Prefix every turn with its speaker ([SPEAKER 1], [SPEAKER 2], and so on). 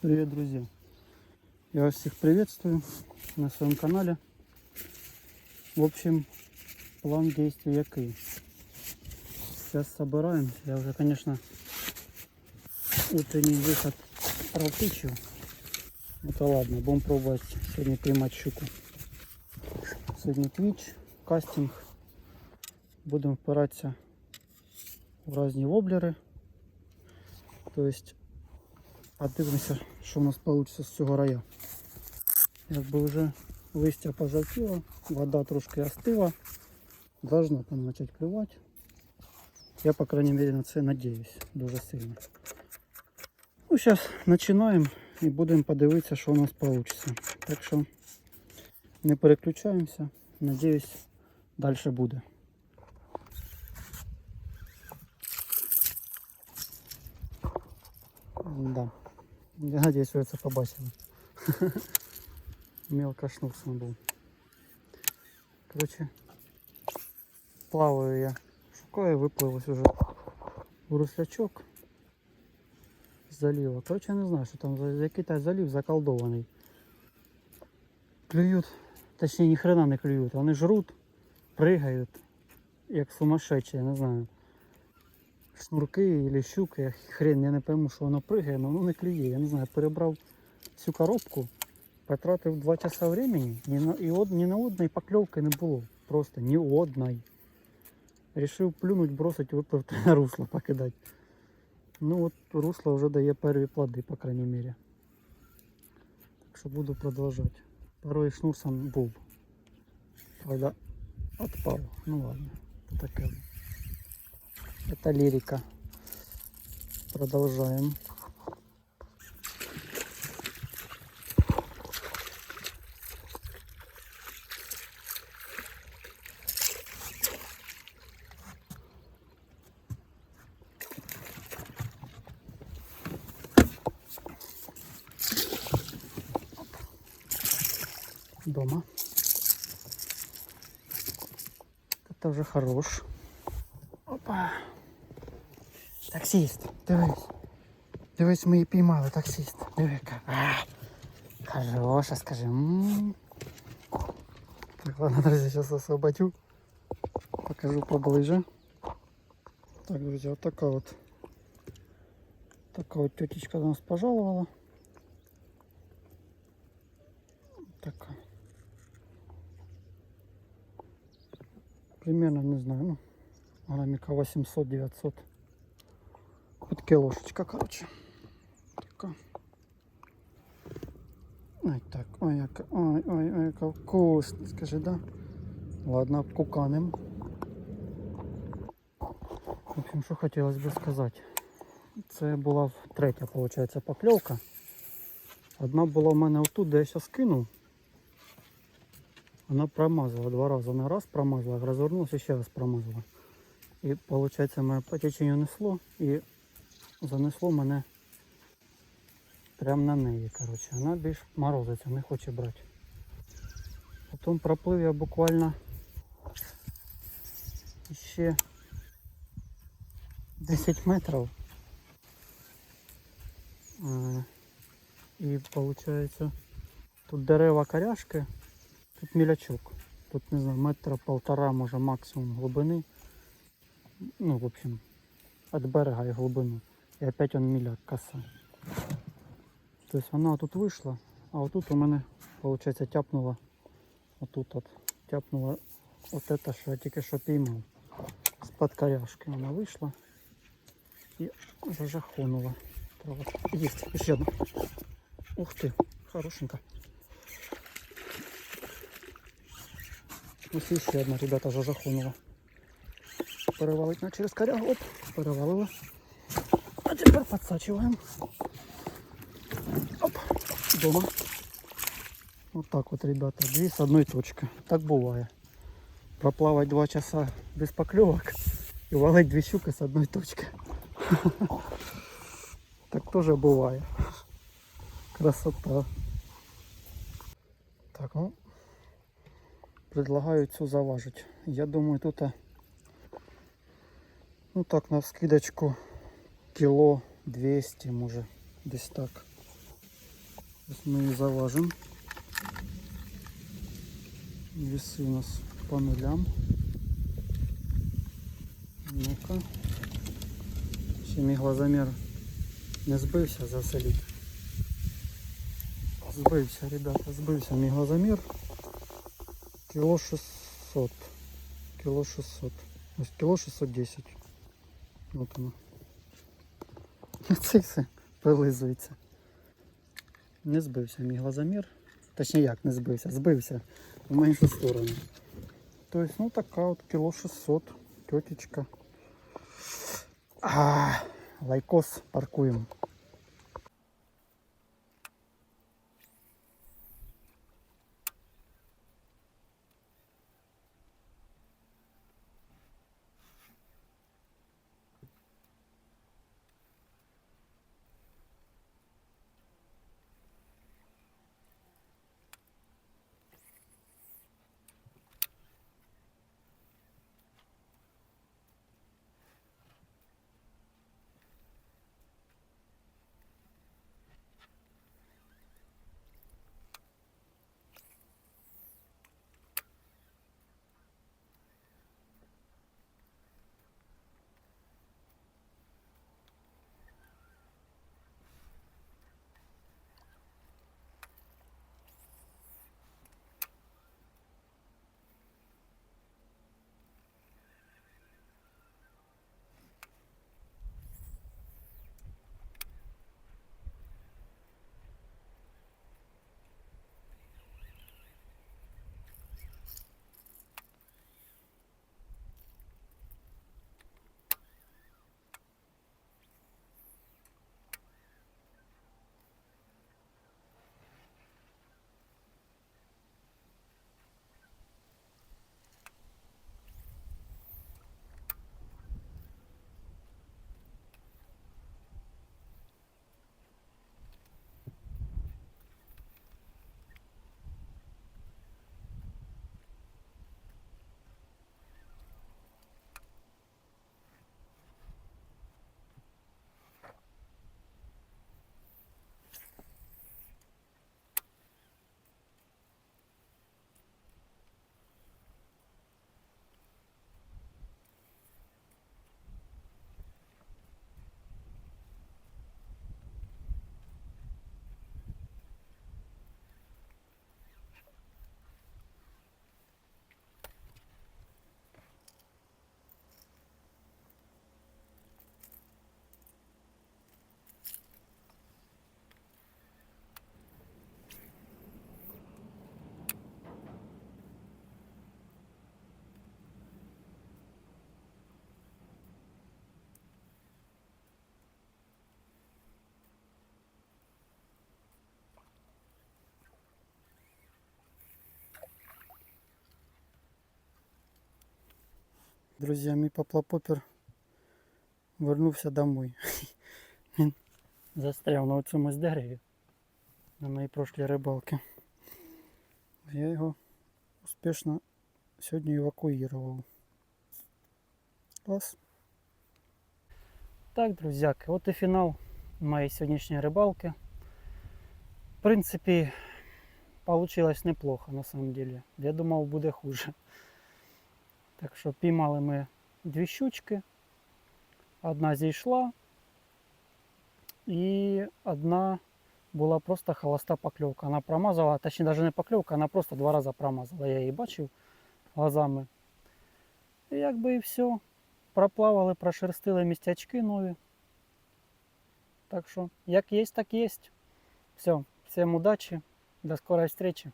[SPEAKER 1] Привет, друзья! Я вас всех приветствую на своем канале. В общем, план действий який. Сейчас собираем. Я уже, конечно, утренний выход практичил. Это ладно, будем пробовать сегодня поймать щуку. Сегодня твич, кастинг. Будем впиратися в разні воблери. То есть подивимося, що у нас вийде з цього рая. Якби вже листя пожовтіло, вода трошки остила, должно там почати клювати. Я, по крайней мере, на це надіюсь дуже сильно. Ну, зараз починаємо і будемо подивитися, що у нас вийде. Так що не переключаємося, надіюсь, далі буде. Да. Я надіюсь, ви це побачили. Мелко шнурсом був. Короче, плаваю я. Шукаю, випливось уже руслячок з залива. Короче, я не знаю, що там який то залив заколдований. Клюють, точніше ні хрена не клюють. Вони жруть, пригають, як сумасшедші, я не знаю. Шнурки или щуки, хрен, я не пойму, що воно пригає, але воно не клює. Я не знаю, перебрав цю коробку, потратив 2 часа времени, ні на, і од, ні на одної покльовки не було. Просто ні одної. Рішив плюнуть, бросить, випливти на русло покидати. Ну от русло вже дає перві плоди, по крайней мере. Так що буду продовжувати. Порой шнур сам був. Правда, отпав. Ну ладно, таке. Это лирика. Продолжаем. Дома. Это уже хорош. Опа. Таксист, дивись. Дивись, ми її піймали, таксист. Диви-ка. А, Хороша, скажи. М. Так, ладно, друзі, зараз освободю. Покажу поближе. Так, друзі, вот така вот. Така вот тетечка до нас пожаловала. Така. Примерно, не знаю, ну, граммика 800-900. От кілошечка, коротше. Така. Ой, так, ой, ой, ой, ой, яка вкусна, скажи, да? Ладно, куканем. В общем, що хотілося би сказати. Це була третя, виходить, покльовка. Одна була в мене отут, де я зараз кинув. Вона промазала два рази. Вона раз промазала, розвернулася і ще раз промазала. І виходить, мене по теченню несло і занесло мене прямо на неї. Коротше. Вона більш морозиться, не хоче брати. Потім проплив я буквально ще 10 метрів. І виходить, тут дерева коряшки, тут мілячок. Тут не знаю, метра полтора, може максимум глибини. Ну, в общем, от берега і глибину. І опять он міля коса. Тобто вона тут вийшла, а отут у мене, виходить, тяпнула. Отут от тяпнула от це, що я тільки що піймав. З-під коряшки вона вийшла і зажахонула. Есть, еще одна. Ух ты, хорошенько. Ось ще одна, ребята, зажахонула. Перевалить на через корягу. Оп, перевалила. А тепер подсачиваем. Оп, дома. Вот так вот, ребята, две с одной точки. Так бывает. Проплавать два часа без поклевок и валить две щуки с одной точки. Так тоже бывает. Красота. Так, ну, предлагаю цю заважить. Я думаю, тут, ну так, на скидочку кіло 200, може, десь так. Сейчас мы ее заважим. Весы у нас по нулям. Ну-ка. Ще мій глазомір не збився заселіть. Збився, ребята, збився мій глазомір. Кіло 600. Кіло 600. Ось кіло 610. От воно. Це все прилизується. Не збився мій глазомір. Точніше як не збився, збився в меншу сторону. Тобто, ну така от кіло 600. Тетечка. А, лайкос паркуємо. Друзья, мій поплапопер вернувся домой. Він застряв на цьому дереві на моїй прошлій рибалці. Я його успішно сьогодні евакуював. Клас. Так, друзяки, от і фінал моєї сьогоднішньої рибалки. В принципі, получилось неплохо на самом деле. Я думав, буде хуже. Так що піймали ми дві щучки. Одна зійшла, і одна була просто холоста покльовка. Вона промазала, точніше навіть не покльовка, вона просто два рази промазала. Я її бачив глазами. І якби і все. Проплавали, прошерстили містячки нові. Так що, як є, так є. Все, всім удачі, до скорої зустрічі.